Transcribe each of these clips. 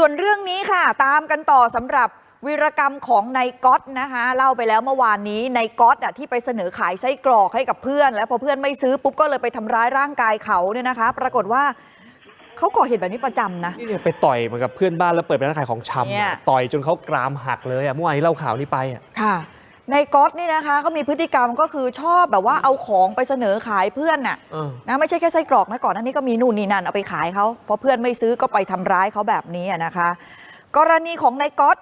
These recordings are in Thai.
ส่วนเรื่องนี้ค่ะ ตามกันต่อสำหรับวีรกรรมของนายก๊อตนะคะเล่าไปแล้วเมื่อวานนี้นายก๊อตอะที่ไปเสนอขายไส้กรอกให้กับเพื่อน แล้วพอเพื่อนไม่ซื้อปุ๊บก็เลยไปทำร้ายร่างกายเขาเนี่ยนะคะ ปรากฏว่าเขาก่อเหตุแบบนี้ประจำนะ นี่เนี่ยไปต่อยเหมือนกับเพื่อนบ้านแล้วเปิดเป็นร้านขายของชำเนี่ย อะต่อยจนเขากรามหักเลยอะเมื่อวานนี้เล่าข่าวนี้ไปอะค่ะ นายก๊อตนี่นะคะก็มีพฤติกรรมก็คือชอบแบบว่าเอาของไปเสนอขายเพื่อนน่ะเออ นะไม่ใช่แค่ไส้กรอกนะก่อนหน้านี้ก็มีนู่นนี่นั่นเอาไปขายเขาเพราะเพื่อนไม่ซื้อก็ไปทำร้ายเขาแบบนี้อะนะคะ กรณีของนายก๊อต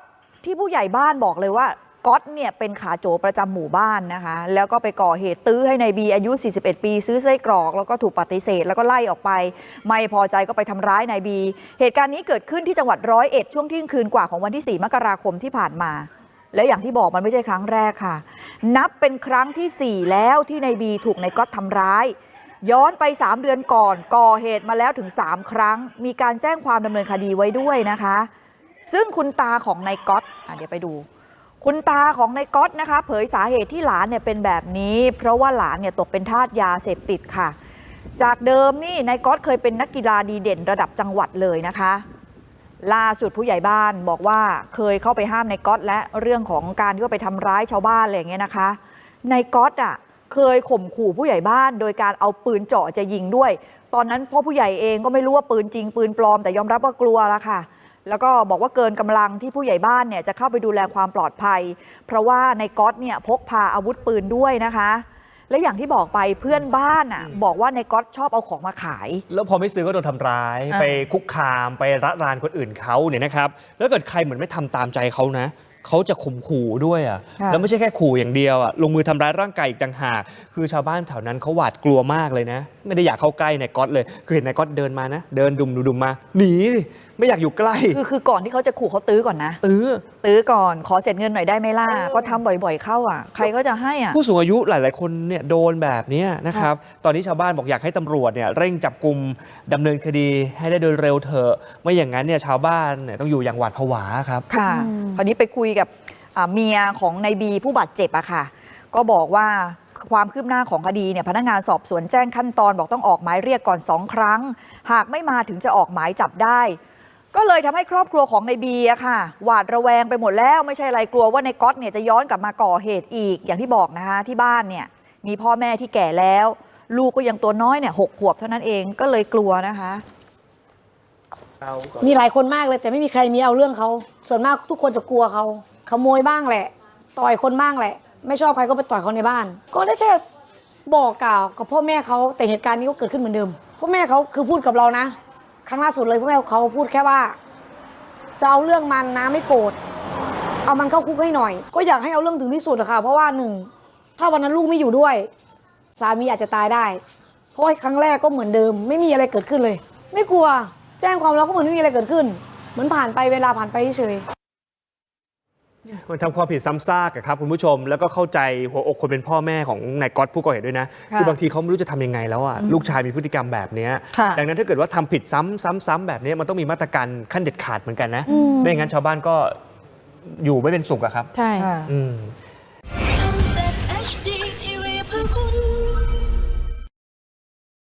ที่ผู้ใหญ่บ้านบอกเลยว่าก๊อตเนี่ยเป็นขาโจประจำหมู่บ้านนะคะ แล้วก็ไปก่อเหตุตื้อให้นายบีอายุ 41 ปี ซื้อไส้กรอก แล้วก็ถูกปฏิเสธ แล้วก็ไล่ออกไป ไม่พอใจก็ไปทำร้ายนายบี เหตุการณ์นี้เกิดขึ้นที่จังหวัดร้อยเอ็ดช่วงเที่ยงคืนกว่าของวันที่ 4 มกราคมที่ผ่านมา และอย่างที่บอกมันไม่ใช่ครั้งแรกค่ะ นับเป็นครั้งทีสี่4 แล้วที่นายบีถูกนายก๊อตทำร้าย ย้อนไป 3 เดือนก่อน ก่อเหตุมาแล้วถึง 3 ครั้ง มีการแจ้งความดำเนินคดีไว้ด้วยนะคะ ซึ่งคุณตาของนายก๊อตเดี๋ยวไปดู คุณตาของนายก๊อตนะคะ เผยสาเหตุที่หลานเนี่ยเป็นแบบนี้ เพราะว่าหลานเนี่ยตกเป็นทาสยาเสพติดค่ะ จากเดิมนี่นายก๊อตเคยเป็นนักกีฬาดีเด่นระดับจังหวัดเลยนะคะ ล่าสุดผู้ใหญ่บ้านบอกว่าเคยเข้าไปห้ามในก๊อตและเรื่องของการที่ว่าไปทำร้ายชาวบ้านอะไรอย่างเงี้ยนะคะ ในก๊อตอะเคยข่มขู่ผู้ใหญ่บ้าน โดยการเอาปืนเจาะจะยิงด้วย ตอนนั้นพ่อผู้ใหญ่เองก็ไม่รู้ว่าปืนจริงปืนปลอมแต่ยอมรับว่ากลัวละค่ะ แล้วก็บอกว่าเกินกำลังที่ผู้ใหญ่บ้านเนี่ยจะเข้าไปดูแลความปลอดภัย เพราะว่าในก๊อตเนี่ยพกพาอาวุธปืนด้วยนะคะ และอย่างที่บอกไปเพื่อนบ้านอะบอกว่าในายก๊อตชอบเอาของมาขาย แล้วพอไม่ซื้อก็โดนทำร้ายอ่าไปคุกคามไประรานคนอื่นเขาเนี่ยนะครับแล้วเกิดใครเหมือนไม่ทำตามใจเขานะ เขาจะข่มขู่ด้วยอะค่ะแล้วไม่ใช่แค่ขู่อย่างเดียวอะลงมือทำร้ายร่างกายอีกต่างหากคือชาวบ้านแถวนั้นเขาหวาดกลัวมากเลยนะ ไม่ได้อยากเข้าใกล้นายก๊อตเลย คือเห็นนายก๊อตเดินมานะ เดินดุมดุมๆมาหนีสิไม่อยากอยู่ใกล้ คือคือก่อนที่เขาจะขู่เขาตื้อก่อนนะเออตื้อก่อน ขอเสร็จเงินหน่อยได้ไหมล่ะเออเพราะทำบ่อยๆเข้าอะ ใครก็จะให้อะ ผู้สูงอายุหลายๆคนเนี่ยโดนแบบเนี้ยนะครับ ตอนนี้ชาวบ้านบอกอยากให้ตำรวจเนี่ยเร่งจับกลุ่มดำเนินคดีให้ได้โดยเร็วเถอะ ไม่อย่างนั้นเนี่ยชาวบ้านเนี่ยต้องอยู่อย่างหวาดผวาครับ ค่ะ คราวนี้ไปคุยกับเมียของนายบีผู้บาดเจ็บอะค่ะ ก็บอกว่าความคืบหน้าของคดีเนี่ยพนักงานสอบสวนแจ้งขั้นตอนบอกต้องออกหมายเรียกก่อนสองครั้ง หากไม่มาถึงจะออกหมายจับได้ ก็เลยทำให้ครอบครัวของนายบีอะค่ะ หวาดระแวงไปหมดแล้วไม่ใช่อะไรกลัวว่านายก๊อตเนี่ยจะย้อนกลับมาก่อเหตุอีกอย่างที่บอกนะคะที่บ้านเนี่ยมีพ่อแม่ที่แก่แล้ว ลูกก็ยังตัวน้อยเนี่ยหกขวบเท่านั้นเองก็เลยกลัวนะคะ มีหลายคนมากเลยแต่ไม่มีใครมีเอาเรื่องเขา ส่วนมากทุกคนจะกลัวเขาขโมยบ้างแหละ ต่อยคนบ้างแหละ ไม่ชอบใครก็ไปต่อยเขาในบ้าน ก็ได้แค่บอกกล่าวกับพ่อแม่เขาแต่เหตุการณ์นี้ก็เกิดขึ้นเหมือนเดิมพ่อแม่เขาคือพูดกับเรานะ ครั้งล่าสุดเลยพ่อแม่เขาพูดแค่ว่า จะเอาเรื่องมันนะไม่โกรธเอามันเข้าคุกให้หน่อย ก็อยากให้เอาเรื่องถึงที่สุดอะค่ะ เพราะว่าหนึ่งถ้าวันนั้นลูกไม่อยู่ด้วย สามีอาจจะตายได้ เพราะครั้งแรกก็เหมือนเดิม ไม่มีอะไรเกิดขึ้นเลย ไม่กลัว แจ้งความแล้วก็เหมือนไม่มีอะไรเกิดขึ้น เหมือนผ่านไปเวลาผ่านไปเฉยๆมันทำความผิดซ้ำซากอะครับคุณผู้ชมแล้วก็เข้าใจหัวอกคนเป็นพ่อแม่ของนายก๊อตผู้ก่อเหตุด้วยนะค่ะคือบางทีเขาไม่รู้จะทำยังไงแล้วอะลูกชายมีพฤติกรรมแบบเนี้ยค่ะดังนั้นถ้าเกิดว่าทำผิดซ้ำซ้ำซ้ำแบบเนี้ยมันต้องมีมาตรการขั้นเด็ดขาดเหมือนกันนะไม่อย่างนั้นชาวบ้านก็อยู่ไม่เป็นสุขอะครับ ใช่อืม